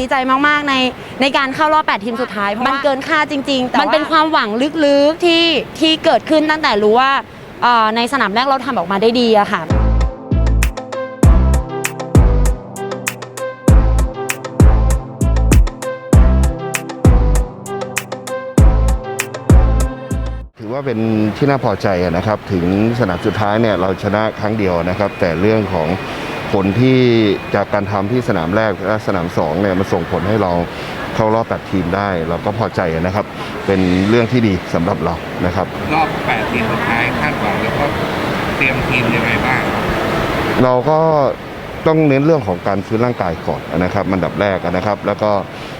ดีใจมากๆในในการเข้ารอบ 8 ทีมสุดท้ายเพราะมันเกินคาดจริง ๆ แต่มันเป็นความหวังลึกๆที่ที่เกิดขึ้นตั้งแต่รู้ว่าเอ่อในสนามแรกเราทำออกมาได้ดีอะค่ะถือว่าเป็นที่น่าพอใจนะครับ ถึงสนามสุดท้ายเนี่ยเราชนะครั้งเดียวนะครับ แต่เรื่องของ ผลที่จากการทำที่สนามแรกและสนามสองเนี่ยมันส่งผลให้เราเข้ารอบแปดทีมได้ เราก็พอใจนะครับ เป็นเรื่องที่ดีสำหรับเรานะครับ รอบ8ทีมสุดท้ายคาดหวังแล้วก็เตรียมทีมยังไงบ้างครับเราก็ต้องเน้นเรื่องของการฟื้นร่างกายก่อนนะครับมันดับแรกนะครับ แล้วก็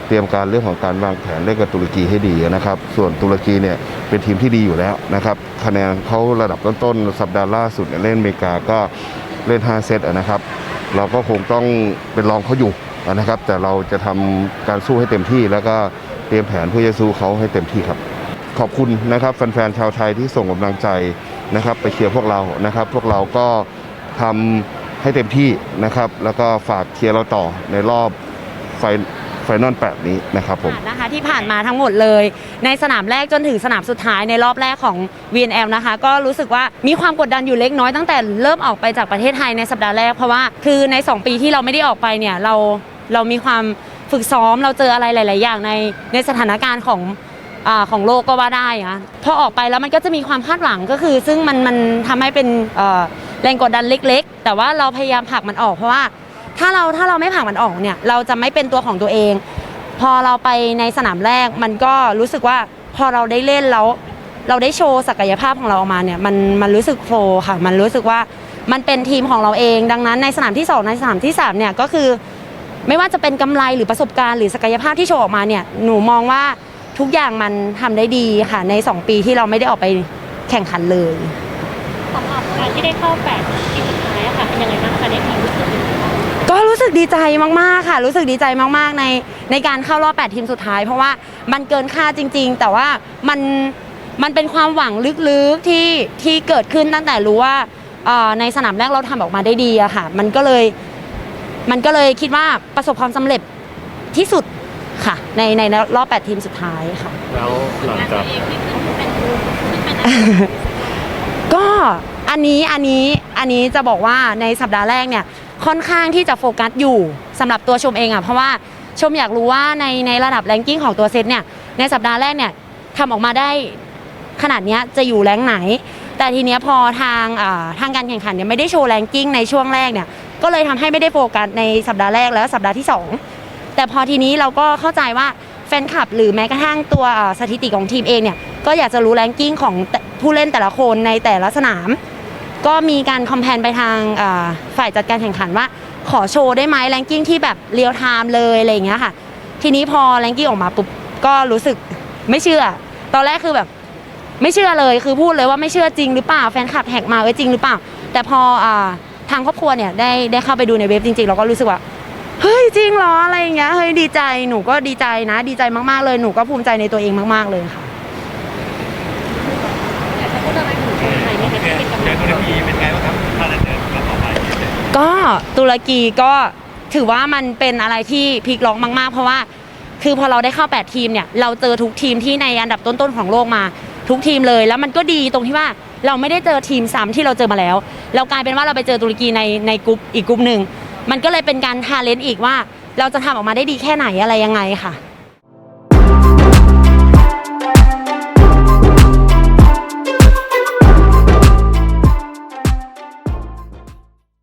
เตรียมการเรื่องของการวางแผนเล่นกับตุรกีให้ดีนะครับ ส่วนตุรกีเนี่ยเป็นทีมที่ดีอยู่แล้วนะครับ คะแนนเขาระดับต้นๆสัปดาห์ล่าสุดเนี่ยเล่นอเมริกาก็เล่น 5 เซตนะครับ เราก็คงต้องเป็นรองเขาอยู่นะครับ แต่เราจะทำการสู้ให้เต็มที่ แล้วก็เตรียมแผนเพื่อจะสู้เขาให้เต็มที่ครับ ขอบคุณนะครับแฟนๆชาวไทยที่ส่งกำลังใจนะครับ ไปเชียร์พวกเรานะครับ พวกเราก็ทำให้เต็มที่นะครับ แล้วก็ฝากเชียร์เราต่อในรอบไฟ ไฟนอลแปดนี้นะครับผมนะคะที่ผ่านมาทั้งหมดเลย ในสนามแรกจนถึงสนามสุดท้ายในรอบแรกของ VNL นะคะ ก็รู้สึกว่ามีความกดดันอยู่เล็กน้อยตั้งแต่เริ่มออกไปจากประเทศไทยในสัปดาห์แรกเพราะว่าคือใน 2 ปีที่เราไม่ได้ออกไปเนี่ยเราเรามีความฝึกซ้อมเราเจออะไรหลาย ๆ อย่างในในสถานการณ์ของอของโลกก็ว่าได้อะพอออกไปแล้วมันก็จะมีความคาดหวังก็คือ ซึ่งมันมันทำให้เป็นแรงกดดันเล็ก ๆ แต่ว่าเราพยายามผลักมันออกเพราะว่า ถ้าเราถ้าเราไม่ผลักมันออกเนี่ย เราจะไม่เป็นตัวของตัวเอง พอเราไปในสนามแรกมันก็รู้สึกว่าพอเราได้เล่นแล้วเราได้โชว์ศักยภาพของเราออกมาเนี่ยมันมันรู้สึกโฟล์ค่ะ มันรู้สึกว่ามันเป็นทีมของเราเอง ดังนั้นในสนามที่สองในสนามที่สามเนี่ยก็คือไม่ว่าจะเป็นกำไรหรือประสบการณ์หรือศักยภาพที่โชว์ออกมาเนี่ยหนูมองว่าทุกอย่างมันทำได้ดีค่ะใน 2 ปีที่เราไม่ได้ออกไปแข่งขันเลยสำหรับการที่ได้เข้าแปดทีมสุดท้ายอะค่ะเป็นยังไงบ้างคะในทีมรู้สึก ก็รู้สึกดีใจมากๆค่ะ รู้สึกดีใจมากๆในในการเข้ารอบ 8 ทีมสุดท้าย เพราะว่ามันเกินคาดจริง ๆ แต่ว่ามันมันเป็นความหวังลึกๆที่ที่เกิดขึ้นตั้งแต่รู้ว่าเอ่อในสนามแรกเราทำออกมาได้ดีอะค่ะ มันก็เลยมันก็เลยคิดว่าประสบความสำเร็จที่สุดค่ะ ในในรอบ 8 ทีมสุดท้ายค่ะ แล้วหลังจากก็อันนี้อันนี้อันนี้จะบอกว่าในสัปดาห์แรกเนี่ย ค่อนข้างที่จะโฟกัสอยู่สำหรับตัวชมเองอะเพราะว่าชมอยากรู้ว่าในในระดับแรงกิ้งของตัวเซตเนี่ยในสัปดาห์แรกเนี่ยทำออกมาได้ขนาดนี้จะอยู่แรงไหน แต่ทีเนี้ยพอทางทางการแข่งขันเนี่ยไม่ได้โชว์แรงกิ้งในช่วงแรกเนี่ยก็เลยทำให้ไม่ได้โฟกัสในสัปดาห์แรกแล้วสัปดาห์ที่สองแต่พอทีนี้เราก็เข้าใจว่าแฟนคลับ หรือแม้กระทั่งตัวสถิติของทีมเองเนี่ยก็อยากจะรู้แรงกิ้งของผู้เล่นแต่ละคนในแต่ละสนาม ก็มีการคอมเพนไปทางฝ่ายจัดการแข่งขันว่า ขอโชว์ได้ไหมแรงกิ้งที่แบบเรียลไทม์เลยอะไรอย่างเงี้ยค่ะ ทีนี้พอแรงกิ้งออกมาปุ๊บก็รู้สึกไม่เชื่อ ตอนแรกคือแบบไม่เชื่อเลยคือพูดเลยว่าไม่เชื่อจริงหรือเปล่าแฟนคลับแท็กมาเอ้ยจริงหรือเปล่า แต่พออทางครอบครัวเนี่ยได้ได้เข้าไปดูในเว็บจริงๆเราก็รู้สึกว่าเฮ้ยจริงเหรออะไรอย่างเงี้ยเฮ้ยดีใจหนูก็ดีใจนะ ดีใจมากๆเลยหนูก็ภูมิใจในตัวเองมากๆเลยค่ะ ตุรกีก็ถือว่ามันเป็นอะไรที่พลิกล็อกมากๆ เพราะว่า คือพอเราได้เข้า 8 ทีมเนี่ยเราเจอทุกทีมที่ในอันดับต้นๆของโลกมา ทุกทีมเลยแล้วมันก็ดีตรงที่ว่าเราไม่ได้เจอทีมซ้ำที่เราเจอมาแล้ว เรากลายเป็นว่าเราไปเจอตุรกีในในกลุ่มอีกกลุ่มหนึ่งมันก็เลยเป็นการทาเลนต์อีกว่า เราจะทำออกมาได้ดีแค่ไหนอะไรยังไงค่ะ